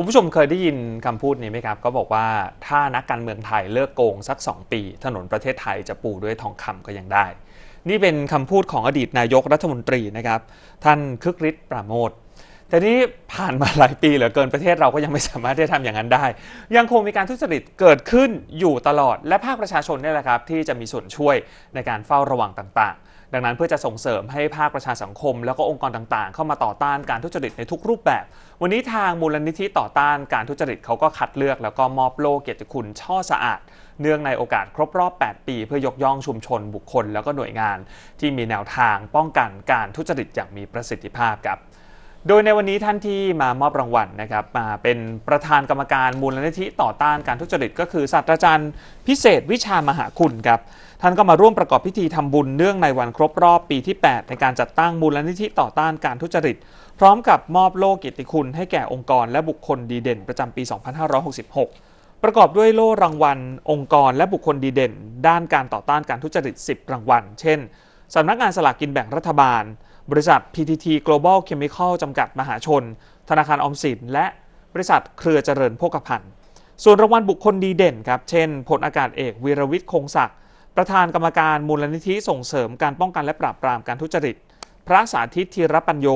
คุณผู้ชมเคยได้ยินคำพูดนี้ไหมครับ ก็บอกว่าถ้านักการเมืองไทยเลิกโกงสัก 2 ปี ถนนประเทศไทยจะปูด้วยทองคำก็ยังได้ นี่เป็นคำพูดของอดีตนายกรัฐมนตรีนะครับ ท่านคึกฤทธิ์ปราโมท แต่นี้ผ่านมาหลายปีเหลือเกินประเทศเราก็ยังไม่สามารถได้ทำอย่างนั้นได้ ยังคงมีการทุจริตเกิดขึ้นอยู่ตลอด และภาคประชาชนนี่แหละครับที่จะมีส่วนช่วยในการเฝ้าระวังต่างๆ ดังนั้นเพื่อจะส่งเสริมให้ภาคประชาสังคม แล้วก็องค์กรต่างๆ เข้ามาต่อต้านการทุจริตในทุกรูปแบบ วันนี้ทางมูลนิธิต่อต้านการทุจริตเขาก็คัดเลือก แล้วก็มอบโล่เกียรติคุณช่อสะอาดเนื่องในโอกาสครบรอบ 8 ปี เพื่อยกย่องชุมชนบุคคล แล้วก็หน่วยงาน ที่มีแนวทางป้องกันการทุจริตอย่างมีประสิทธิภาพครับ โดยในวันนี้ท่านที่มามอบรางวัลนะครับมาเป็นประธานกรรมการมูลนิธิต่อต้านการทุจริต ก็คือศาสตราจารย์พิเศษวิชามหาคุณครับท่านก็มาร่วมประกอบพิธีทำบุญเนื่องในวันครบรอบปีที่ 8 ในการจัดตั้งมูลนิธิต่อต้านการทุจริต พร้อมกับมอบโล่เกียรติคุณให้แก่องค์กรและบุคคลดีเด่นประจำปี 2566 ประกอบด้วยโล่รางวัล องค์กรและบุคคลดีเด่น ด้านการต่อต้านการทุจริต 10 รางวัล เช่นสำนักงานสลากกินแบ่งรัฐบาล บริษัท PTT Global Chemical จำกัดมหาชน ธนาคารออมสิน และบริษัทเครือเจริญโภคภัณฑ์ ส่วนรางวัลบุคคลดีเด่นครับ เช่นพลอากาศเอกวีรวิทย์คงศักดิ์ ประธานกรรมการมูลนิธิส่งเสริมการป้องกันและปราบปรามการทุจริต พระสาธิตธีรปัญโย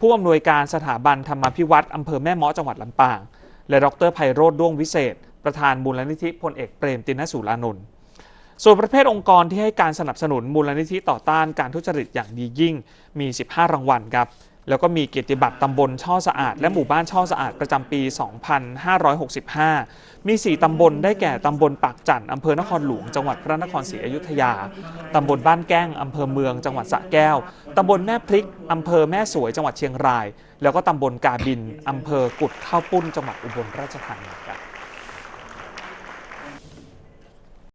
ผู้อำนวยการสถาบันธรรมพิวัตรอำเภอแม่เมาะจังหวัดลำปาง และดรไพโรธด้วงวิเศษ ประธานมูลนิธิพลเอกเปรมตินสุรานนท์ ส่วนประเภทองค์กรที่ให้การสนับสนุนมูลนิธิต่อต้านการทุจริตอย่างดียิ่งมี 15 รางวัลครับ แล้วก็มีเกียรติบัตรตำบลช่อสะอาด และหมู่บ้านช่อสะอาดประจำปี 2565 มี 4 ตำบลได้แก่ตำบลปากจันอำเภอนครหลวง จังหวัดพระนครศรีอยุธยา ตำบลบ้านแก้งอำเภอเมือง จังหวัดสระแก้ว ตำบลแม่พริกอำเภอแม่สวยจังหวัดเชียงราย แล้วก็ตำบลกาบินอำเภอกุดข้าวปุ้น จังหวัดอุบลราชธานีครับ